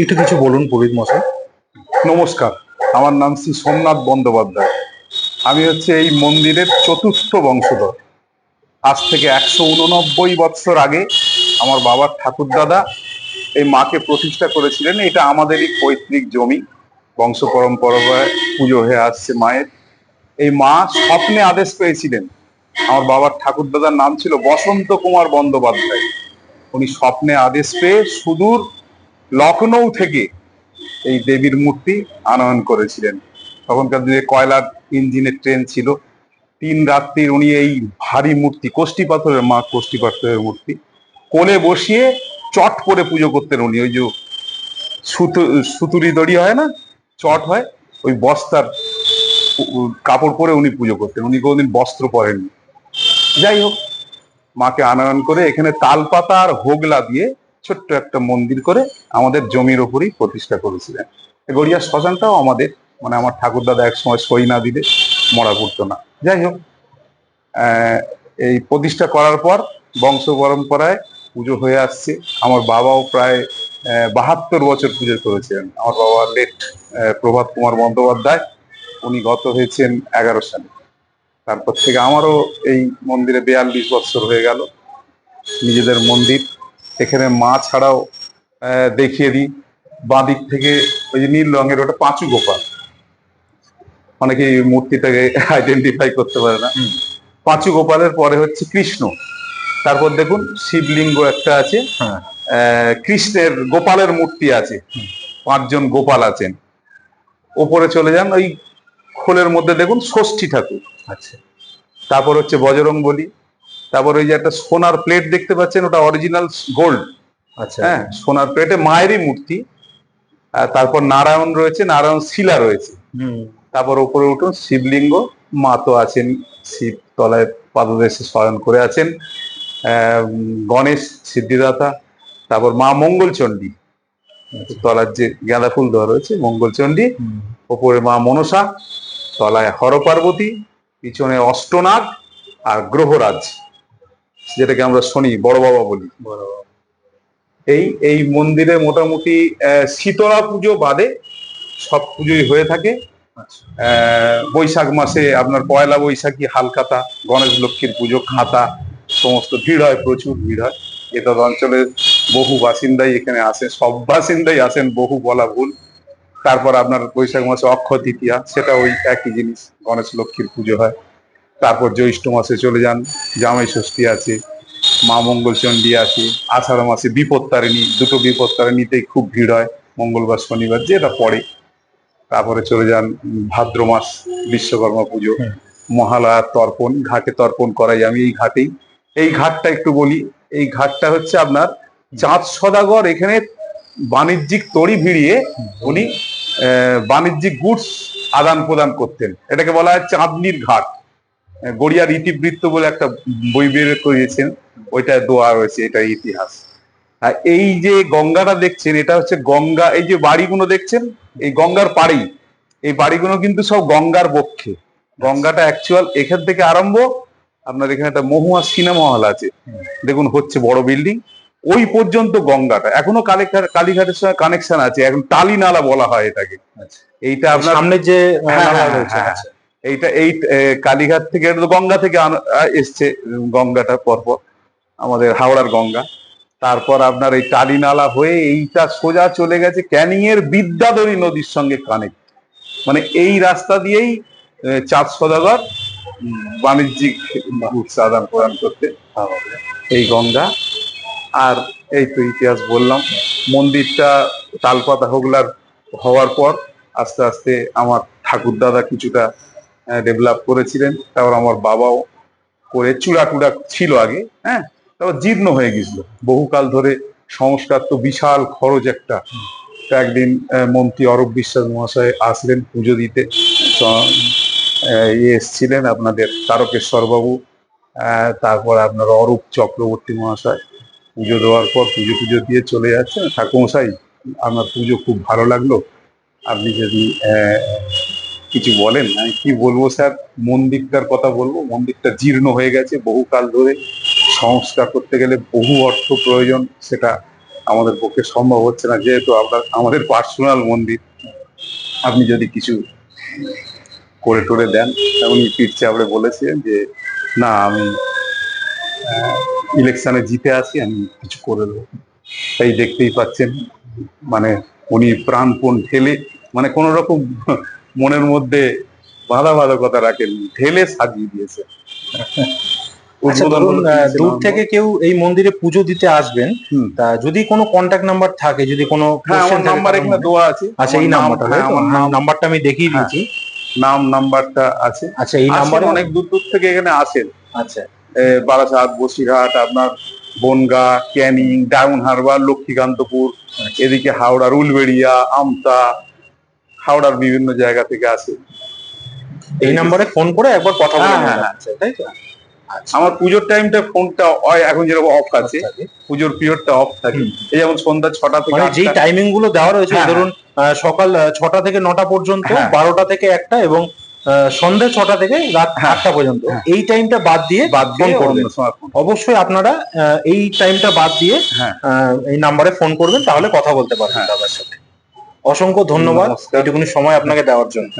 একটু কিছু বলুন পুরোহিত মশাই। নমস্কার, আমার নাম শ্রী সোমনাথ বন্দ্যোপাধ্যায়। আমি হচ্ছে এই মন্দিরের চতুর্থ বংশধর। আজ থেকে একশো উননব্বই বৎসর আগে আমার বাবার ঠাকুরদাদা এই মাকে প্রতিষ্ঠা করেছিলেন। এটা আমাদেরই পৈতৃক জমি, বংশ পরম্পরায় পুজো হয়ে আসছে মায়ের। এই মা স্বপ্নে আদেশ পেয়েছিলেন। আমার বাবার ঠাকুরদাদার নাম ছিল বসন্ত কুমার বন্দ্যোপাধ্যায়। উনি স্বপ্নে আদেশ পেয়ে সুদূর লখনৌ থেকে এই দেবীর মূর্তি আনয়ন করেছিলেন। তখনকার দিনে কয়লার ইঞ্জিনের ট্রেন ছিল। তিন রাত্রির উনি এই ভারী মূর্তি কোষ্টি পাথরের মা কোষ্টি পাথরের মূর্তি কোলে বসিয়ে চট করে পুজো করতেন উনি। ওই যে সুতু, সুতুরি দড়ি হয় না, চট হয়, ওই বস্তার কাপড় পরে উনি পুজো করতেন। উনি কোনোদিন বস্ত্র পরেননি। যাই হোক, মাকে আনয়ন করে এখানে তালপাতা আর হোগলা দিয়ে ছোট্ট একটা মন্দির করে আমাদের জমির ওপরেই প্রতিষ্ঠা করেছিলেন। গড়িয়া শ্মশানটাও আমাদের মানে আমার ঠাকুর দাদা এক সময় সই না দিলে মরা পড়তো না। যাই হোক এই প্রতিষ্ঠা করার পর বংশ পরম্পরায় পুজো হয়ে আসছে। আমার বাবাও প্রায় বাহাত্তর বছর পুজো করেছিলেন আমার বাবা লেট প্রভাত কুমার বন্দ্যোপাধ্যায়, উনি গত হয়েছেন এগারো সালে। তারপর থেকে আমারও এই মন্দিরে বেয়াল্লিশ বছর হয়ে গেল। নিজেদের মন্দির এখানে মা ছাড়াও দেখিয়ে দিই। বাঁদিক থেকে ওই যে নীল রঙের ওটা পাঁচু গোপাল। অনেকে এই মূর্তিটাকে আইডেন্টিফাই করতে পারে না। পাঁচু গোপালের পরে হচ্ছে কৃষ্ণ। তারপর দেখুন শিবলিঙ্গ একটা আছে। হ্যাঁ। কৃষ্ণের গোপালের মূর্তি আছে। পাঁচজন গোপাল আছেন। ওপরে চলে যান ওই খোলের মধ্যে দেখুন ষষ্ঠী ঠাকুর। আচ্ছা। তারপর হচ্ছে বজরং বলি তারপর ওই যে একটা সোনার প্লেট দেখতে পাচ্ছেন ওটা অরিজিনাল গোল্ড আচ্ছা। হ্যাঁ সোনার প্লেটে মায়েরই মূর্তি। আর তারপর নারায়ণ রয়েছে নারায়ণ শিলা রয়েছে। তারপর উপরে উঠুন শিবলিঙ্গ। মা তো আছেন শিব তলায় পাদদেশে শয়ন করে আছেন। আহ, গণেশ সিদ্ধিদাতা। তারপর মা মঙ্গলচণ্ডী। তলার যে গাঁদা ফুল দেওয়া রয়েছে মঙ্গলচণ্ডী। ওপরে মা মনসা। তলায় হর পার্বতী পিছনে অষ্টনাগ আর গ্রহরাজ। যেটাকে আমরা শনি বড় বাবা বলি। এই এই মন্দিরে মোটামুটি শীতলা পুজো বাদে সব পুজোই হয়ে থাকে। আচ্ছা। বৈশাখ মাসে আপনার পয়লা বৈশাখী হালখাতা গণেশ লক্ষ্মীর পুজো খাতা সমস্ত ভিড় হয় প্রচুর ভিড় হয়। এটা অঞ্চলের বহু বাসিন্দাই এখানে আসে সব বাসিন্দাই আসেন বহু বলা ভুল। তারপর আপনার বৈশাখ মাসে অক্ষয় তৃতীয়া সেটা ওই একই জিনিস গণেশ লক্ষ্মীর পুজো হয়। তারপর জ্যৈষ্ঠ মাসে চলে যান জামাই ষষ্ঠী আছে মা মঙ্গলচণ্ডী আছে আষাঢ় মাসে বিপত্তারিণী দুটো বিপত্তারিণীতেই খুব ভিড় হয় মঙ্গলবার শনিবার যেটা পড়ে। তারপরে চলে যান ভাদ্র মাস বিশ্বকর্মা পুজো মহালয়ার তর্পণ ঘাটে তর্পণ করাই আমি এই ঘাটেই। এই ঘাটটা একটু বলি এই ঘাটটা হচ্ছে আপনার চাঁদ সদাগর এখানে বাণিজ্যিক তড়ি ভিড়িয়ে উনি বাণিজ্যিক গুডস আদান প্রদান করতেন। এটাকে বলা হয় চাঁদনির ঘাট। গড়িয়ার ইতিবৃত্ত বলে একটা বই বের করিয়েছেন ওইটা দোয়া রয়েছে এটা ইতিহাস। আর এই যে গঙ্গাটা দেখছেন এটা হচ্ছে গঙ্গা এই যে বাড়িগুলো দেখছেন এই গঙ্গার পাড়েই। এই বাড়িগুলো কিন্তু সব গঙ্গার বক্ষে গঙ্গাটা অ্যাকচুয়াল এখান থেকে আরম্ভ আপনার এখানে একটা মহুয়া সিনেমা হল আছে। দেখুন হচ্ছে বড় বিল্ডিং। ওই পর্যন্ত গঙ্গাটা। এখনও কালীঘাট কালীঘাটের সঙ্গে কানেকশন আছে। এখন টালি নালা বলা হয় এটাকে। আচ্ছা। এইটা আপনার সামনে যে হ্যাঁ, হ্যাঁ। এইটা এই কালীঘাট থেকে, এটা তো গঙ্গা থেকে এসছে, গঙ্গাটা পরপর, আমাদের হাওড়ার গঙ্গা। তারপর আপনার এই টালিনালা হয়ে এইটা সোজা চলে গেছে ক্যানিং এর বিদ্যাধরী নদীর সঙ্গে কানেক্ট মানে এই রাস্তা দিয়েই চাঁদ সদাগর বাণিজ্যিক আদান প্রদান করতে এই গঙ্গা, আর এই তো ইতিহাস বললাম, মন্দিরটা তালপাতা হোগলার হওয়ার পর আস্তে আস্তে আমার ঠাকুর দাদা কিছুটা ডেভেলপ করেছিলেন। তারপর আমার বাবাও করে চূড়া টুড়া ছিল আগে হ্যাঁ? তারপর জীর্ণ হয়ে গেছিল। বহুকাল ধরে সংস্কার তো বিশাল খরচ একটা। একদিন মন্ত্রী অরূপ বিশ্বাস মহাশয় আসলেন পুজো দিতে। ইয়ে এসছিলেন আপনাদের তারকেশ্বর বাবু তারপর আপনার অরূপ চক্রবর্তী মহাশয় পুজো দেওয়ার পর পুজো পুজো দিয়ে চলে যাচ্ছেন। ঠাকুমশাই আপনার পুজো খুব ভালো লাগল। আপনি যদি কিছু বলেন? আমি কি বলব স্যার? মন্দিরটার কথা বলব। মন্দিরটা জীর্ণ হয়ে গেছে বহুকাল ধরে। সংস্কার করতে গেলে বহু অর্থ প্রয়োজন, সেটা আমাদের পক্ষে সম্ভব হচ্ছে না। যেহেতু আপনার আমাদের পার্সোনাল মন্দির। আপনি যদি কিছু করে টোরে দেন, উনি পিঠ চাপড়ে বলেছিলেন যে, না, আমি ইলেকশনে জিতে আছি, আমি কিছু করে দেবো। তাই দেখতেই পাচ্ছেন মানে উনি প্রাণপণ ঠেলে মানে কোন রকম মনের মধ্যে বাধা বাধকতা রাখেন ঢেলে সাজিয়ে দিয়েছে। আচ্ছা দূর থেকে কেউ এই মন্দিরে পুজো দিতে আসবেন তা যদি কোনো কন্ট্যাক্ট নাম্বার থাকে যদি কোনো হ্যাঁ নাম্বার এখানে দেওয়া আছে। আচ্ছা এই নাম্বারটা হ্যাঁ, নাম্বারটা আমি দেখিয়ে হ্যাঁ। দিয়েছি। নাম নাম্বারটা আছে। আচ্ছা এই নাম্বারে অনেক দূর দূর থেকে এখানে আসেন। আচ্ছা। বারাসাত বসিরহাট আপনার বনগা ক্যানিং ডায়মন্ড হারবার লক্ষ্মীকান্তপুর এদিকে হাওড়া রুলবেড়িয়া আমতা হাওড়ার বিভিন্ন জায়গা থেকে আসে। এই নাম্বারে ফোন করে একবার কথা বলে হ্যাঁ, নেওয়া হ্যাঁ, তাই তো? আচ্ছা। আমার পুজোর টাইমটা ফোনটা এখন যেরকম অফ আছে। পুজোর পিরিয়ডটা অফ থাকে। এই যেমন সন্ধ্যা ছটা থেকে মানে যেই টাইমিংগুলো দেওয়া রয়েছে হ্যাঁ, ধরুন সকাল ছটা থেকে নটা পর্যন্ত হ্যাঁ। বারোটা থেকে একটা এবং সন্ধ্যে ছটা থেকে রাত হ্যাঁ। আটটা পর্যন্ত। হ্যাঁ। এই টাইমটা বাদ দিয়ে বাদ ফোন দিয়ে করবেন অবশ্যই আপনারা এই টাইমটা বাদ দিয়ে হ্যাঁ। এই নাম্বারে ফোন করবেন তাহলে কথা বলতে পারবেন হ্যাঁ। দাদার সাথে। অসংখ্য ধন্যবাদ। এটুকুনি সময় আপনাকে দেওয়ার জন্য।